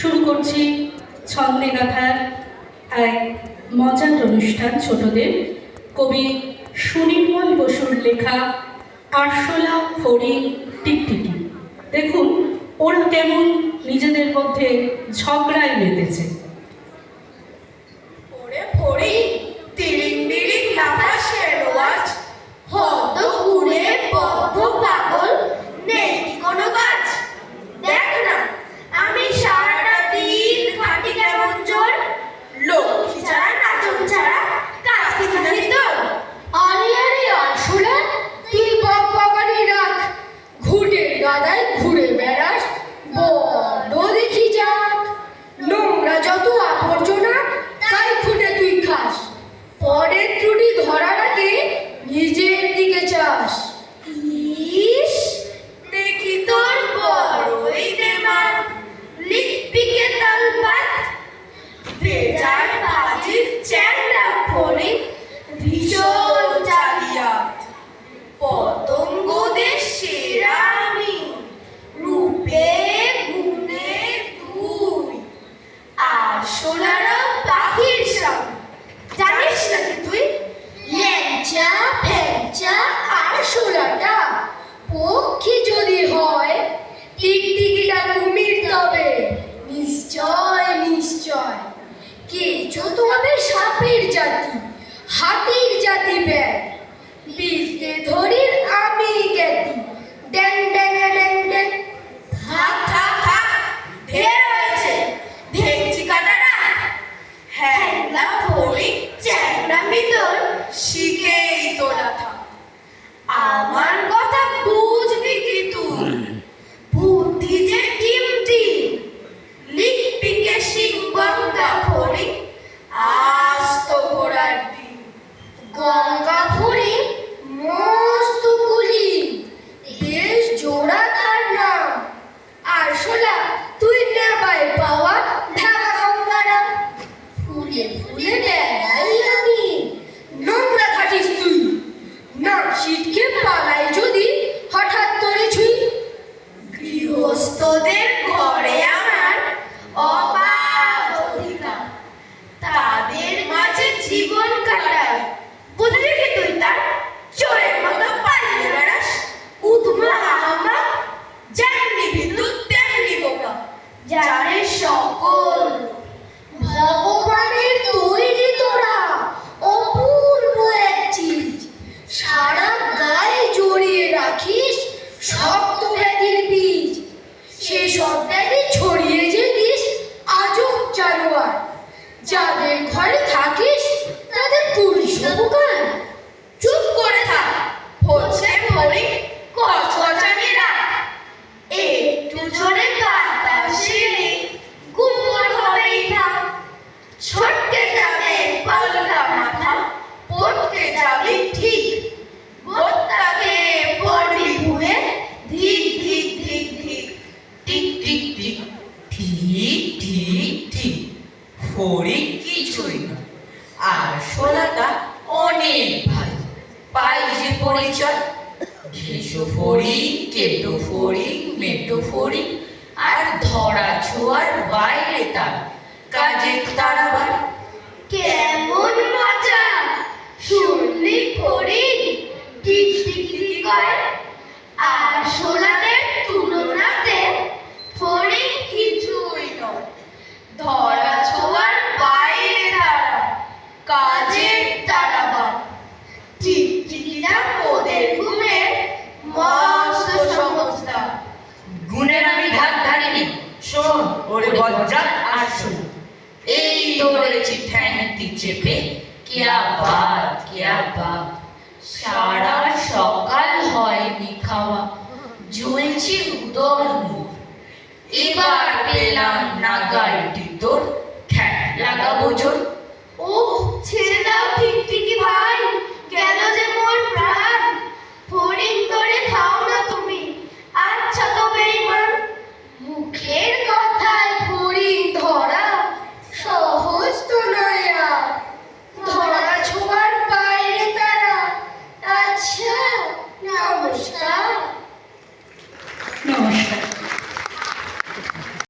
শুরু করছি ছন্দে গাথার এক মজার অনুষ্ঠান ছোটদের। কবি সুনির্মল বসুর লেখা আরশোলা ফড়ি টিকটিকি। দেখুন, ওরা কেমন নিজেদের মধ্যে ঝগড়ায় মেতেছে। ছোলাটা পক্ষী যদি হয় টিকটিকিটা কুমির তবে নিশ্চয় নিশ্চয়। কেঁচো তবে সাপের জাতি, হাতির জাতি ব্যাগ। বিলকে ধরির ಕೂಡ সেই সন্তানের ছোট পরিচয় ঘেঁষো ফড়িং কেটো ফড়িং মেটো ফড়িং আর ধরা ছোয়ার বাইরে তার কাজে তার আবার কেমন মজা! শুনলি ফড়িং, টিকটিকি করে, আর শোনা শোন ওরে বজ্জাত আর শোন। এই ধরেছি ঠ্যাং চেপে কিয়া বাদ কিয়া বাদ